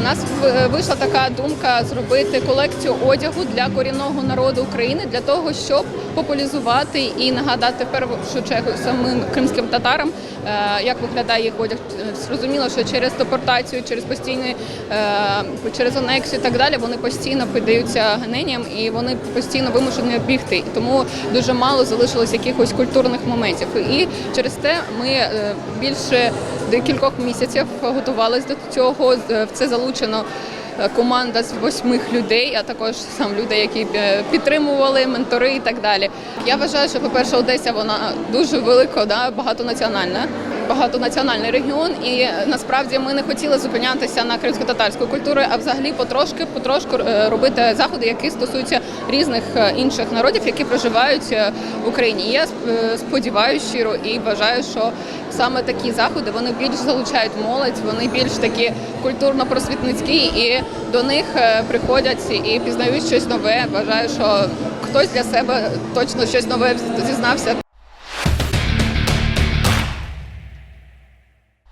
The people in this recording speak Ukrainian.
У нас вийшла така думка зробити колекцію одягу для корінного народу України для того, щоб популяризувати і нагадати в першу чергу самим кримським татарам, е, як виглядає їх одяг. Е, Зрозуміло, що через депортацію, через постійні е, через анексію і так далі, вони постійно піддаються гненням і вони постійно вимушені бігти. Тому дуже мало залишилось якихось культурних моментів. І через те ми е, більше декількох місяців готувалися до цього. Е, В це залучено е, команда з восьмих людей, а також сам люди, які е, підтримували, ментори і так далі. Я вважаю, що, по-перше, Одеся вона дуже велика, да, багатонаціональна. Багатонаціональний регіон, і е, насправді ми не хотіли зупинятися на кримсько-татарської культури, а взагалі потрошки, потрошку е, робити заходи, які стосуються різних е, інших народів, які проживають в Україні. Я сподіваюся щиро і вважаю, що саме такі заходи вони більш залучають молодь, вони більш такі культурно-просвітницькі, і до них приходять і пізнають щось нове. Вважаю, що хтось для себе точно щось нове зізнався.